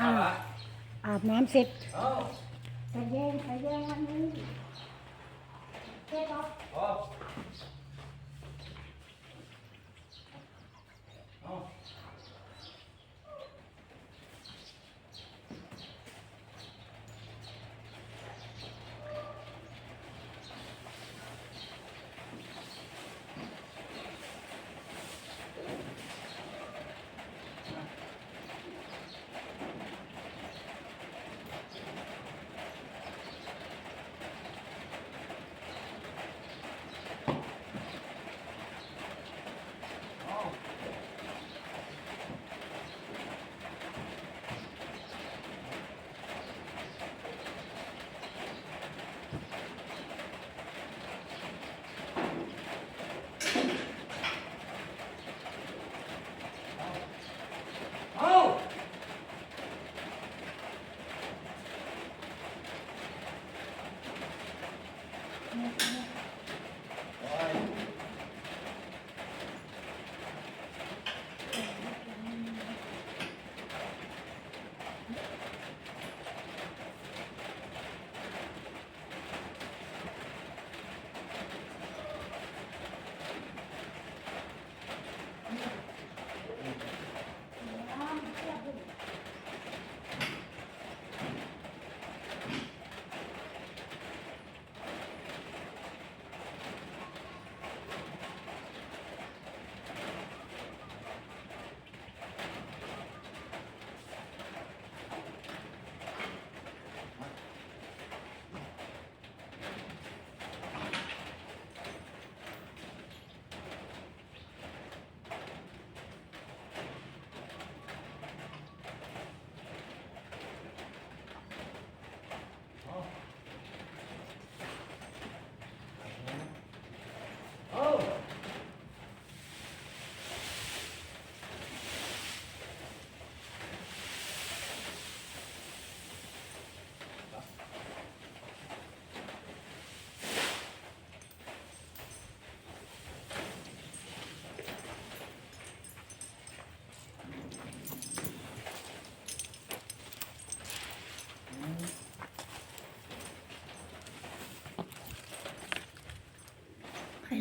อ้าวอาบน้ำเสร็จเอาไปแย่งไปแย่งวันนี้เจ๊ครับเอา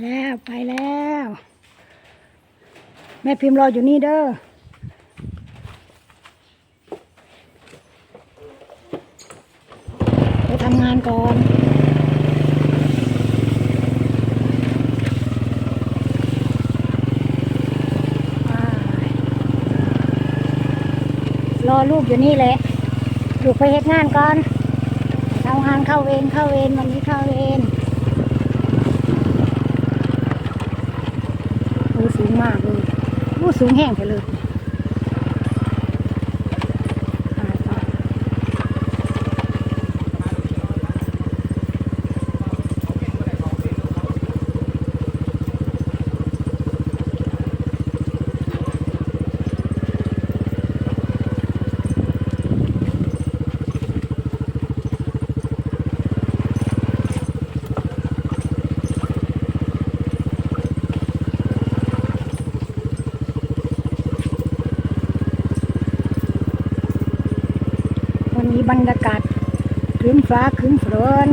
แล้วไปแล้ว แม่พิมพ์รออยู่นี่เด้อไปทำงานก่อนรอลูกอยู่นี่แหละลูกไปเฮ็ดงานก่อนทำงานเข้าเวรเข้าเวรวันนี้เข้าเวรโอ้ สูงมากเลยโอ้สูงแห้งไปเลย บรรยากาศครึ้นฟ้าครึ้นฝน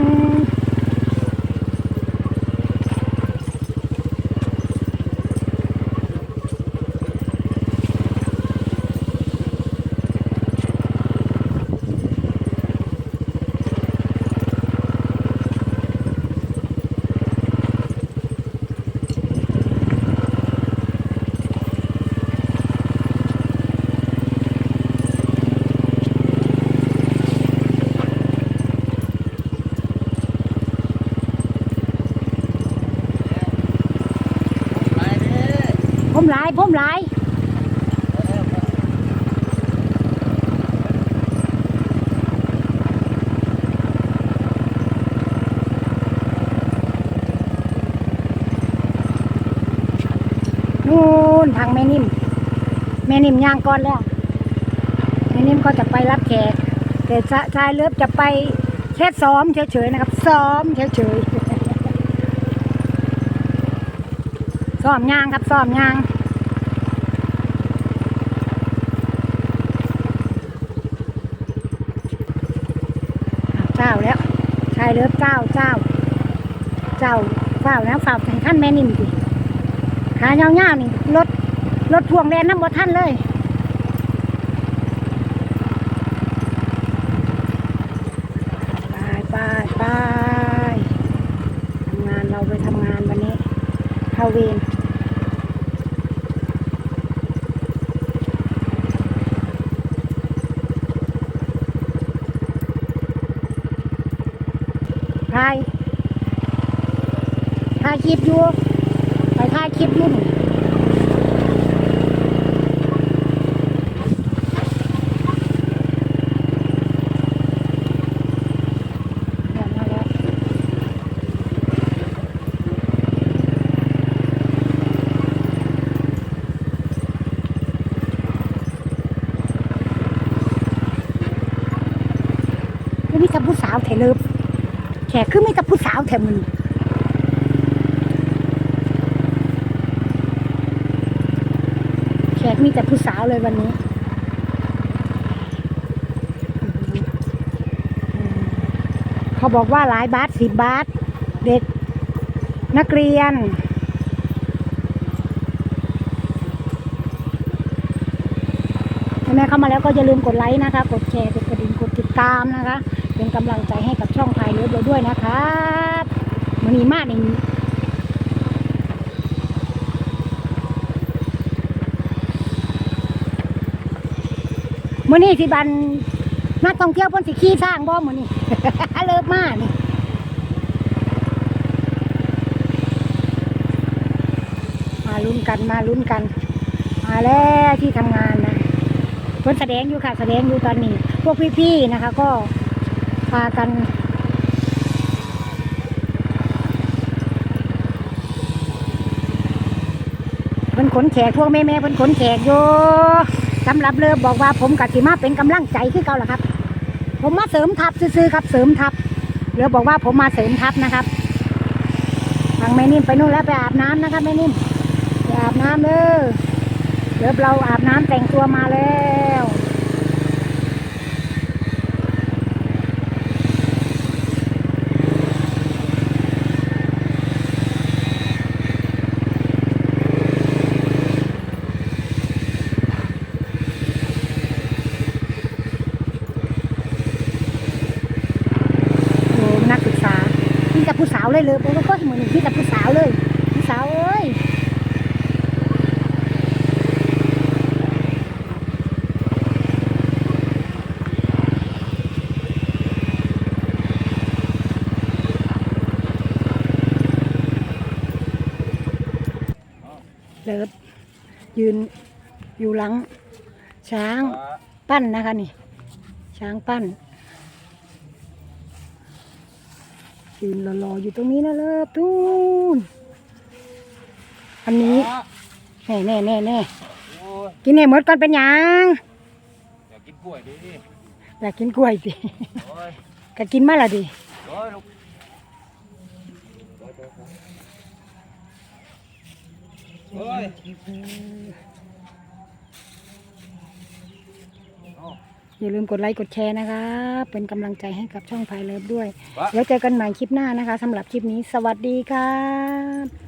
ายผมหลายนู่นทางแม่นิ่มแม่นิ่มย่างก้อนแล้วแม่นิ่มก็จะไปรับแขกแต่ชาชายเลิฟจะไปแค่ซ้อมเฉยๆนะครับ ซ้อมเฉยๆซ้อมย่างครับซ้อมย่าง จ้าแล้วชายเลิฟเจ้าเจ้า เจ้าเฝ้านะเฝ้าถึงขั้นแม่นิ่มสิขายาวๆนี่รถรถพ่วงแรงน้ำบ่ท่านเลยไปไปไปทำงานเราไปทำงานวันนี้เข้าเวร ถ่ายถ่ายคลิปอยู่ไปถ่ายคลิปอยู่นี่เดี๋ยวมาแล้วคือมีแต่ผู้สาวแถเลิบ แขกคือมีแต่ผู้สาวแถมึงแขกมีแต่ผู้สาวเลยวันนี้เขาบอกว่าหลายบาทสิบบาท เด็กนักเรียน แม่เข้ามาแล้วก็อย่าลืมกดไลค์นะคะ กดแชร์ กดกระดิ่ง กดติดตามนะคะ เป็นกำลังใจให้กับช่องพายเลิฟเราด้วยนะครับมันมีมากองนี้มื่อนี้ที่บันนักท่องเที่ยวพ่นสิขี้สร้างบ่มื่อนี้เลิฟมากนี่มาลุ้นกันมาลุ้นกัน มาแล้วที่ทำงานนะเพิ่นแสดงอยู่ค่ะแสดงอยู่ตอนนี้ พวกพี่ๆนะคะ ก็ พากันเพิ่นขนแขกพวกแม่ๆเพิ่นขนแขกอยู่สำหรับเลิฟบอกว่าผมกับสิมาเป็นกำลังใจคือเก่าล่ะครับ ผมมาเสริมทัพซื้อๆครับ เสริมทัพเลิฟบอกว่าผมมาเสริมทัพนะครับทางแม่นิ่มไปนู่นแล้วไปอาบน้ำนะครับแม่นิ่มไปอาบน้ำเลยเลิฟเราอาบน้ำแต่งตัวมาแล้ว โอ้นักศึกษา พี่กับผู้สาวเลยเลยโอ้ก็เหมือนพี่กับผู้สาวเลยผู้สาวเอ้ยเลิฟยืนอยู่หลังช้างปั้นนะคะนี่ ช้างปั้น ยืนรอๆอยู่ตรงนี้นะเลิฟทูนอันนี้แน่แน่แน่แน่โอ้ยกินให้หมดก่อนเป็นหยังอยากกินกล้วยดิอยากกินกล้วยสิโอ้ยก็กินมาละดิโอ้ยลูกโอ้ย อย่าลืมกดไลค์กดแชร์นะคะ เป็นกำลังใจให้กับช่องพายเลิฟด้วยวะแล้วเจอกันใหม่คลิปหน้านะคะสำหรับคลิปนี้สวัสดีครับ